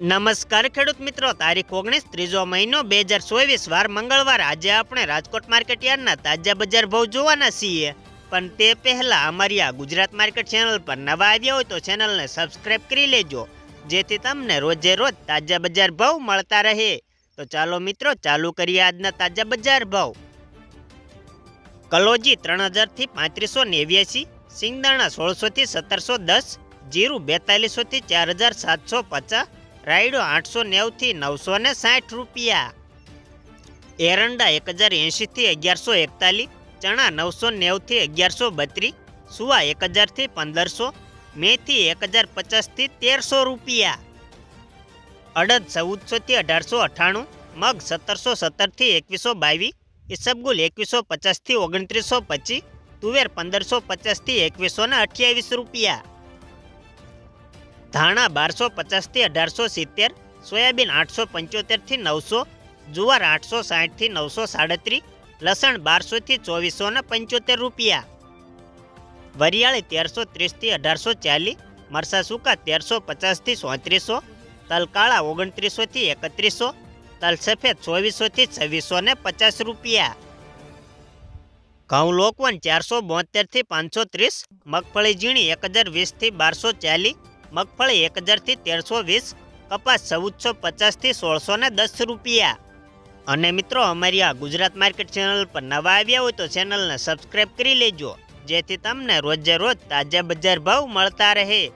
નમસ્કાર ખેડૂત મિત્રો, તારીખ ઓગણીસ, ત્રીજો મહિનો, બે હજાર ચોવીસ, વાર મંગળવાર. આજે આપણે રાજકોટ માર્કેટ યાર્ડના તાજા બજાર ભાવ જોવાના છીએ. પણ તે પહેલા અમારી આ ગુજરાત માર્કેટ ચેનલ પર નવા આવ્યા હોય તો ચેનલને સબસ્ક્રાઇબ કરી લેજો, જેથી તમને રોજે રોજ તાજા બજાર ભાવ મળતા રહે. તો ચાલો મિત્રો, ચાલુ કરીએ આજના તાજા બજાર ભાવ. કલોજી ત્રણ હજારથી પાંત્રીસો નેવ્યાસી, સિંગદાણા સોળસોથી સત્તરસો દસ, જીરું બેતાલીસોથી ચાર હજાર સાતસો પચાસ રાયડો આઠસો નેવથી નવસો ને સાઠ રૂપિયા. એરંડા એક હજાર એંશીથી અગિયારસો એકતાલીસ, ચણા નવસો નેવથી અગિયારસો બત્રીસ, સુવા એક હજારથી પંદરસો, મેથી એક હજાર પચાસથી તેરસો રૂપિયા. અડદ ચૌદસોથી અઢારસો અઠ્ઠાણું મગ સત્તરસો સત્તરથી એકવીસો બાવીસ, ઈસબગુલ એકવીસો પચાસથી ઓગણત્રીસો પચીસ, તુવેર પંદરસો પચાસથી એકવીસો ને અઠ્યાવીસ રૂપિયા. ધાણા બારસો પચાસથી અઢારસો સિત્તેર, સોયાબીન આઠસો પંચોતેરથી નવસો, જુવાર આઠસો સાઠથી નવસો સાડત્રીસ, લસણ બારસોથી ચોવીસો ને પંચોતેર રૂપિયા. વરિયાળી તેરસો ત્રીસથી અઢારસો ચાલીસ, મરસા સૂકા તેરસો પચાસથી સોત્રીસો, તલકાળા ઓગણત્રીસોથી એકત્રીસો, તલસફેદ ચોવીસોથી છવ્વીસો ને પચાસ રૂપિયા. ઘઉં લોકવન ચારસો બોતેરથી પાંચસો ત્રીસ, મગફળી ઝીણી એક હજાર વીસથી બારસો ચાલીસ મગફળી એક હજારથી તેરસો વીસ, કપાસ ચૌદસો પચાસથી સોળસો ને દસ રૂપિયા. અને મિત્રો, અમારી આ ગુજરાત માર્કેટ ચેનલ પર નવા આવ્યા હોય તો ચેનલને સબસ્ક્રાઈબ કરી લેજો, જેથી તમને રોજે રોજ તાજા બજાર ભાવ મળતા રહે.